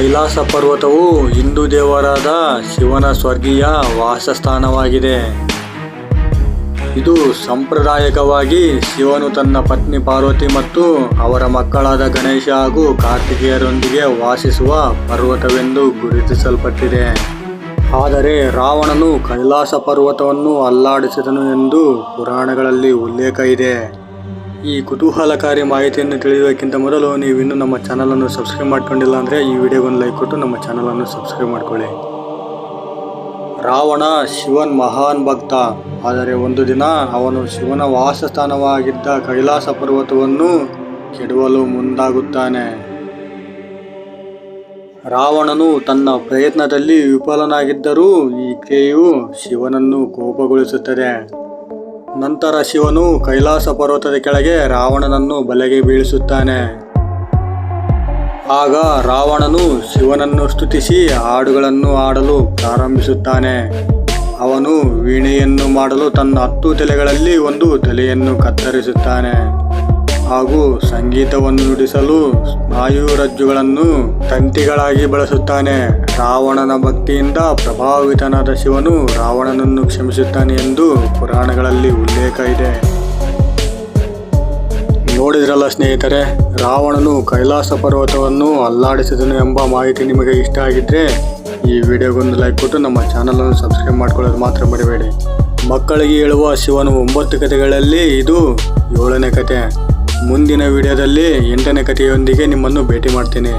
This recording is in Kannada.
ಕೈಲಾಸ ಪರ್ವತವು ಹಿಂದೂ ದೇವರಾದ ಶಿವನ ಸ್ವರ್ಗೀಯ ವಾಸಸ್ಥಾನವಾಗಿದೆ. ಇದು ಸಾಂಪ್ರದಾಯಿಕವಾಗಿ ಶಿವನು ತನ್ನ ಪತ್ನಿ ಪಾರ್ವತಿ ಮತ್ತು ಅವರ ಮಕ್ಕಳಾದ ಗಣೇಶ ಹಾಗೂ ಕಾರ್ತಿಕೇಯರೊಂದಿಗೆ ವಾಸಿಸುವ ಪರ್ವತವೆಂದು ಗುರುತಿಸಲ್ಪಟ್ಟಿದೆ. ಆದರೆ ರಾವಣನು ಕೈಲಾಸ ಪರ್ವತವನ್ನು ಅಲ್ಲಾಡಿಸಿದನು ಎಂದು ಪುರಾಣಗಳಲ್ಲಿ ಉಲ್ಲೇಖ ಇದೆ. ಈ ಕುತೂಹಲಕಾರಿ ಮಾಹಿತಿಯನ್ನು ತಿಳಿಯುವುದಕ್ಕಿಂತ ಮೊದಲು ನೀವು ಇನ್ನೂ ನಮ್ಮ ಚಾನಲನ್ನು ಸಬ್ಸ್ಕ್ರೈಬ್ ಮಾಡ್ಕೊಂಡಿಲ್ಲ ಅಂದರೆ ಈ ವಿಡಿಯೋಗೊಂದು ಲೈಕ್ ಕೊಟ್ಟು ನಮ್ಮ ಚಾನಲನ್ನು ಸಬ್ಸ್ಕ್ರೈಬ್ ಮಾಡ್ಕೊಳ್ಳಿ. ರಾವಣ ಶಿವನ್ ಮಹಾನ್ ಭಕ್ತ. ಆದರೆ ಒಂದು ದಿನ ಅವನು ಶಿವನ ವಾಸಸ್ಥಾನವಾಗಿದ್ದ ಕೈಲಾಸ ಪರ್ವತವನ್ನು ಕೆಡವಲು ಮುಂದಾಗುತ್ತಾನೆ. ರಾವಣನು ತನ್ನ ಪ್ರಯತ್ನದಲ್ಲಿ ವಿಫಲನಾಗಿದ್ದರೂ ಈ ಕ್ರಿಯೆಯು ಶಿವನನ್ನು ಕೋಪಗೊಳಿಸುತ್ತದೆ. ನಂತರ ಶಿವನು ಕೈಲಾಸ ಪರ್ವತದ ಕೆಳಗೆ ರಾವಣನನ್ನು ಬಲೆಗೆ ಬೀಳಿಸುತ್ತಾನೆ. ಆಗ ರಾವಣನು ಶಿವನನ್ನು ಸ್ತುತಿಸಿ ಹಾಡುಗಳನ್ನು ಆಡಲು ಪ್ರಾರಂಭಿಸುತ್ತಾನೆ. ಅವನು ವೀಣೆಯನ್ನು ಮಾಡಲು ತನ್ನ ಹತ್ತು ತಲೆಗಳಲ್ಲಿ ಒಂದು ತಲೆಯನ್ನು ಕತ್ತರಿಸುತ್ತಾನೆ. ಹಾಗೂ ಸಂಗೀತವನ್ನು ನುಡಿಸಲು ಸ್ನಾಯುರಜ್ಜುಗಳನ್ನು ತಂತಿಗಳಾಗಿ ಬಳಸುತ್ತಾನೆ. ರಾವಣನ ಭಕ್ತಿಯಿಂದ ಪ್ರಭಾವಿತನಾದ ಶಿವನು ರಾವಣನನ್ನು ಕ್ಷಮಿಸುತ್ತಾನೆ ಎಂದು ಪುರಾಣಗಳಲ್ಲಿ ಉಲ್ಲೇಖ ಇದೆ. ನೋಡಿದ್ರಲ್ಲ ಸ್ನೇಹಿತರೆ, ರಾವಣನು ಕೈಲಾಸ ಪರ್ವತವನ್ನು ಅಲ್ಲಾಡಿಸಿದನು ಎಂಬ ಮಾಹಿತಿ ನಿಮಗೆ ಇಷ್ಟ ಆಗಿದ್ರೆ ಈ ವಿಡಿಯೋಗೊಂದು ಲೈಕ್ ಕೊಟ್ಟು ನಮ್ಮ ಚಾನಲನ್ನು ಸಬ್ಸ್ಕ್ರೈಬ್ ಮಾಡ್ಕೊಳ್ಳೋದು ಮಾತ್ರ ಮರಿಬೇಡಿ. ಮಕ್ಕಳಿಗೆ ಹೇಳುವ ಶಿವನು ಒಂಬತ್ತು ಕಥೆಗಳಲ್ಲಿ ಇದು ಏಳನೇ ಕತೆ ಮುಂದಿನ ವಿಡಿಯೋದಲ್ಲಿ ಎಂಟನೇ ಕಥೆಯೊಂದಿಗೆ ನಿಮ್ಮನ್ನು ಭೇಟಿ ಮಾಡ್ತೀನಿ.